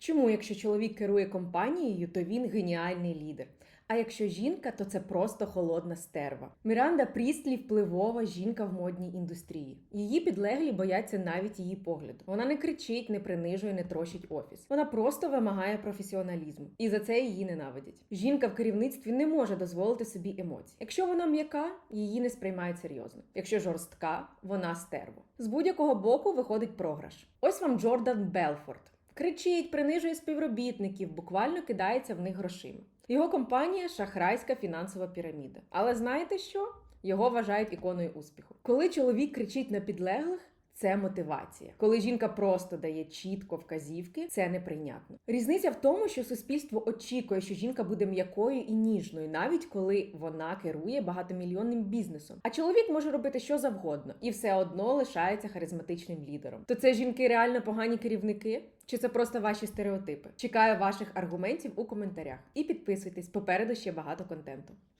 Чому, якщо чоловік керує компанією, то він геніальний лідер? А якщо жінка, то це просто холодна стерва. Міранда Прістлі впливова жінка в модній індустрії. Її підлеглі бояться навіть її погляду. Вона не кричить, не принижує, не трощить офіс. Вона просто вимагає професіоналізму, і за це її ненавидять. Жінка в керівництві не може дозволити собі емоцій. Якщо вона м'яка, її не сприймають серйозно. Якщо жорстка, вона стерво. З будь-якого боку виходить програш. Ось вам Джордан Белфорд. Кричить, принижує співробітників, буквально кидається в них грошима. Його компанія шахрайська фінансова піраміда. Але знаєте що? Його вважають іконою успіху. Коли чоловік кричить на підлеглих. Це мотивація. Коли жінка просто дає чітко вказівки, це неприйнятно. Різниця в тому, що суспільство очікує, що жінка буде м'якою і ніжною, навіть коли вона керує багатомільйонним бізнесом. А чоловік може робити що завгодно і все одно лишається харизматичним лідером. То це жінки реально погані керівники? Чи це просто ваші стереотипи? Чекаю ваших аргументів у коментарях і підписуйтесь. Попереду ще багато контенту.